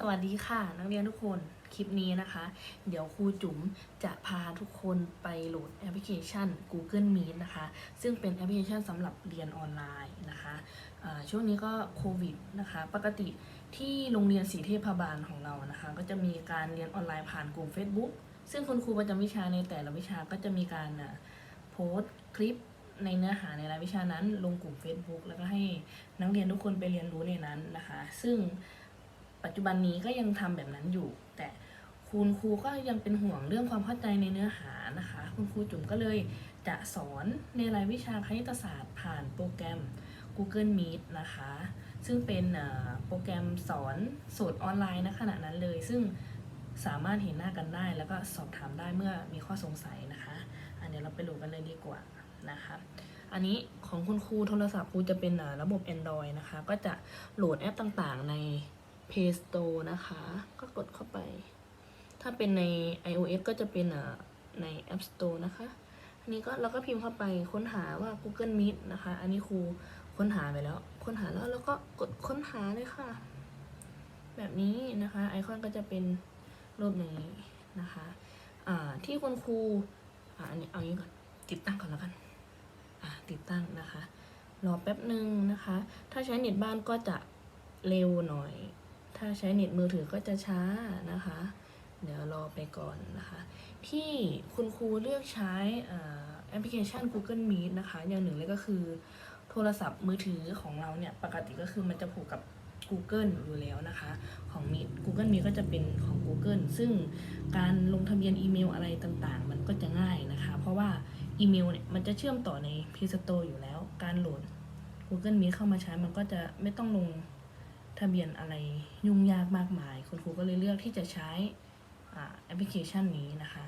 สวัสดีค่ะ นักเรียนทุกคนคลิปนี้นะคะ เดี๋ยวครูจุ๋มจะพาทุกคนไปโหลดแอปพลิเคชัน Google Meet นะคะ ซึ่งเป็นแอปพลิเคชันสำหรับเรียนออนไลน์นะคะอ่าช่วงนี้ก็โควิดนะคะ ปกติที่โรงเรียนสีเทพบาลของเรานะคะ ก็จะมีการเรียนออนไลน์ผ่านกลุ่ม Facebook ซึ่งคุณครูประจำวิชาในแต่ละวิชาก็จะมีการโพสต์คลิปในเนื้อหาในรายวิชานั้น ลงกลุ่ม Facebook แล้วก็ให้นักเรียนทุกคนไปเรียนรู้ในนั้นนะคะ ซึ่ง ปัจจุบันนี้ก็ยังทำแบบนั้นอยู่ แต่คุณครูก็ยังเป็นห่วงเรื่องความเข้าใจในเนื้อหานะคะ คุณครูจุ๋มก็เลยจะสอนในรายวิชาคณิตศาสตร์ผ่านโปรแกรม Google Meet นะคะ ซึ่งเป็นโปรแกรมสอนสดออนไลน์ณขณะนั้นเลย ซึ่งสามารถเห็นหน้ากันได้ แล้วก็สอบถามได้เมื่อมีข้อสงสัยนะคะอันเดี๋ยวเราไปโหลดกันเลยดีกว่านะคะอันนี้ของคุณครูโทรศัพท์ครูจะเป็นระบบ Android นะคะ ก็จะโหลดแอปต่างๆใน Play Store นะคะ ก็กดเข้าไป ถ้าเป็นใน iOS ก็จะเป็นใน App Store นะคะ อันนี้ก็เราก็พิมพ์เข้าไปค้นหาว่า Google Meet นะคะ อันนี้ครูค้นหาไปแล้ว ค้นหาแล้วแล้วก็กดค้นหาเลยค่ะ แบบนี้นะคะ ไอคอนก็จะเป็นรูปนี้นะคะอ่าที่คุณครูอันนี้เอาอย่างนี้ก่อน ติดตั้งก่อนแล้วกันติดตั้งนะคะ รอแป๊บหนึ่งนะคะ ถ้าใช้เน็ตบ้านก็จะเร็วหน่อย ถ้าใช้เน็ตมือถือก็จะช้านะคะ เดี๋ยวรอไปก่อนนะคะ ที่คุณครูเลือกใช้แอปพลิเคชัน Google Meet นะคะ อย่างหนึ่งเลยก็คือโทรศัพท์มือถือของเราเนี่ย ปกติก็คือมันจะผูกกับ Google อยู่แล้วนะคะ ของ Meet Google Meet ก็จะเป็นของ Google ซึ่งการลงทะเบียนอีเมลอะไรต่างๆ มันก็จะง่ายนะคะ เพราะว่าอีเมลเนี่ยมันจะเชื่อมต่อใน Play Store อยู่แล้ว การโหลด Google Meet เข้ามาใช้มันก็จะไม่ต้องลง ทะเบียนอะไรยุ่งยากมากมาย คุณครูก็เลยเลือกที่จะใช้แอปพลิเคชันนี้นะคะ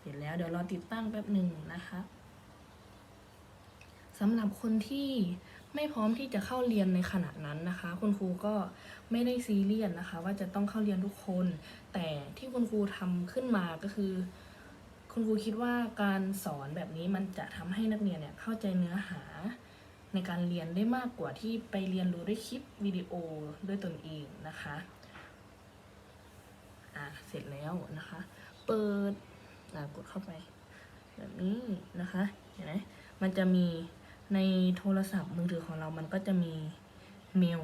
เสร็จแล้วเดี๋ยวรอติดตั้งแป๊บหนึ่งนะคะสำหรับคนที่ไม่พร้อมที่จะเข้าเรียนในขณะนั้นนะคะ คุณครูก็ไม่ได้ซีเรียสนะคะ ว่าจะต้องเข้าเรียนทุกคน แต่ที่คุณครูทำขึ้นมาก็คือ คุณครูคิดว่าการสอนแบบนี้มันจะทำให้นักเรียนเนี่ยเข้าใจเนื้อหา ในการเรียนได้มากกว่าที่ไปเรียนรู้ด้วยคลิปวิดีโอด้วยตนเองนะคะอ่าเสร็จแล้วนะคะ เปิดอ่ากดเข้าไป แบบนี้นะคะเห็นไหมมันจะมีในโทรศัพท์มือถือของเรามันก็จะมีเมล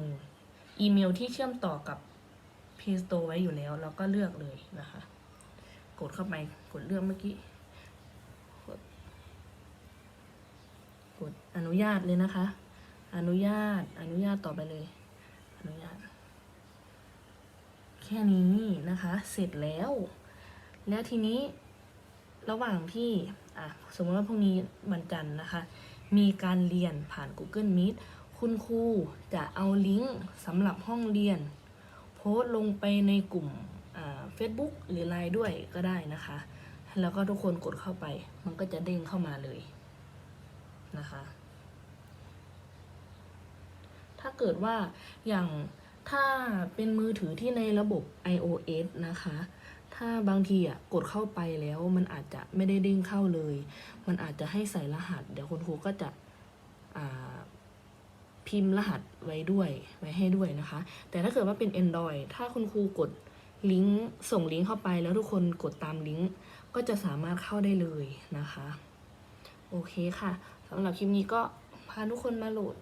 อีเมลที่เชื่อมต่อกับ Play Store ไว้อยู่แล้ว เราก็เลือกเลยนะคะ กดเข้าไปกดเลือกเมื่อกี้ กด อนุญาตเลยนะคะ อนุญาต อนุญาตต่อไปเลย อนุญาต แค่นี้นะคะ เสร็จแล้ว แล้วทีนี้ระหว่างที่อะสมมติว่าพรุ่งนี้วันจันทร์นะคะ มีการเรียนผ่าน Google Meet คุณครูจะเอาลิงก์สำหรับห้องเรียน โพสต์ลงไปในกลุ่มอ่า Facebook หรือ Line ด้วยก็ได้นะคะ แล้วก็ทุกคนกดเข้าไป มันก็จะเด้งเข้ามาเลยนะคะ ถ้า เกิดว่าอย่างถ้าเป็นมือถือที่ในระบบ iOS นะคะ ถ้าบางทีอะกดเข้าไปแล้วมันอาจจะไม่ได้เด้งเข้าเลย มันอาจจะให้ใส่รหัส เดี๋ยวคุณครูก็จะพิมพ์รหัสไว้ด้วยไว้ให้ด้วยนะคะ แต่ถ้าเกิดว่าเป็น Android ถ้าคุณครูกดลิงก์ส่งลิงก์เข้าไปแล้วทุกคนกดตามลิงก์ก็จะสามารถเข้าได้เลยนะคะ โอเคค่ะสำหรับคลิปนี้ก็พาทุกคนมาโหลด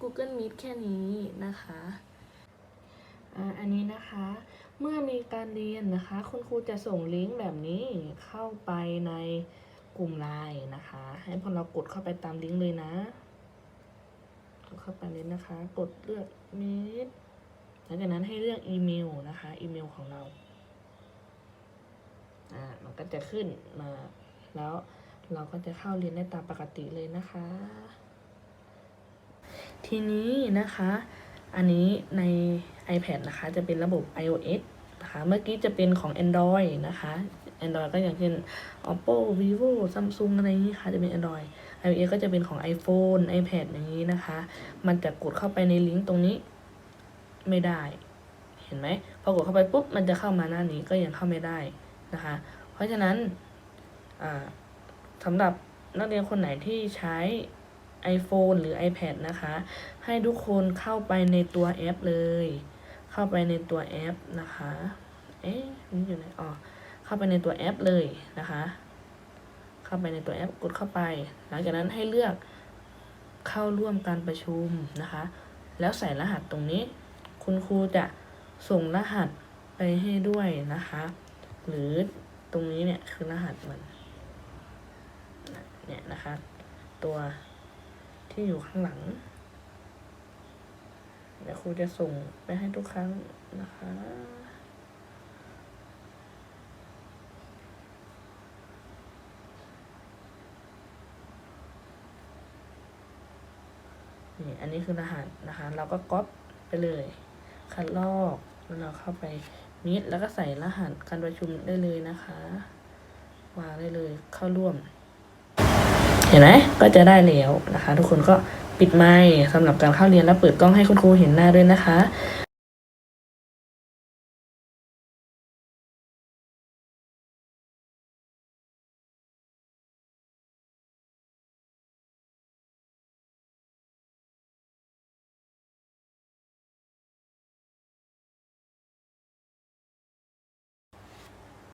Google Meet แค่นี้นะคะอันนี้นะคะเมื่อมีการเรียนนะคะ คุณครูจะส่งลิงก์แบบนี้เข้าไปในกลุ่มไลน์นะคะ ให้พอเรากดเข้าไปตามลิงก์เลยนะกดเข้าไปเลยนะคะ กดเลือก Meet หลังจากนั้นให้เลือกอีเมลนะคะ อีเมลของเราอ่ามันก็จะขึ้นมา แล้วเราก็จะเข้าเรียนได้ตามปกติเลยนะคะ ทีนี้นะคะ อันนี้ใน iPad นะคะ จะเป็นระบบ iOS นะคะ เมื่อกี้จะเป็นของ Android นะคะ Android ก็อย่างเช่น Oppo Vivo Samsung อะไรอย่างนี้ค่ะ จะเป็น Android iOS ก็จะเป็นของ iPhone iPad อย่างนี้นะคะ มันจะกดเข้าไปในลิงก์ตรงนี้ไม่ได้ เห็นไหม พอกดเข้าไปปุ๊บ มันจะเข้ามาหน้านี้ก็ยังเข้าไม่ได้นะคะ เพราะฉะนั้นสำหรับนักเรียนคนไหนที่ใช้ iPhone หรือ iPad นะคะ ให้ทุกคนเข้าไปในตัวแอปเลย เข้าไปในตัวแอปนะคะ เอ๊ะนี่อยู่ไหนอ๋อเข้าไปในตัวแอปเลยนะคะ เข้าไปในตัวแอปกดเข้าไป หลังจากนั้นให้เลือกเข้าร่วมการประชุมนะคะ แล้วใส่รหัสตรงนี้ คุณครูจะส่งรหัสไปให้ด้วยนะคะ หรือตรงนี้เนี่ยคือรหัสมันเนี่ยนะคะ ตัว ที่อยู่ข้างหลัง เดี๋ยวครูจะส่งไปให้ทุกครั้งนะคะ นี่ อันนี้คือรหัสนะคะ เราก็ก๊อปไปเลย คัดลอกแล้วเราเข้าไปมิดแล้วก็ใส่รหัสการประชุมได้เลยนะคะ วางได้เลยเข้าร่วม เห็นไหมก็จะได้แล้วนะคะ ทุกคนก็ปิดไมค์สำหรับการเข้าเรียนแล้วเปิดกล้องให้คุณครูเห็นหน้าด้วยนะคะ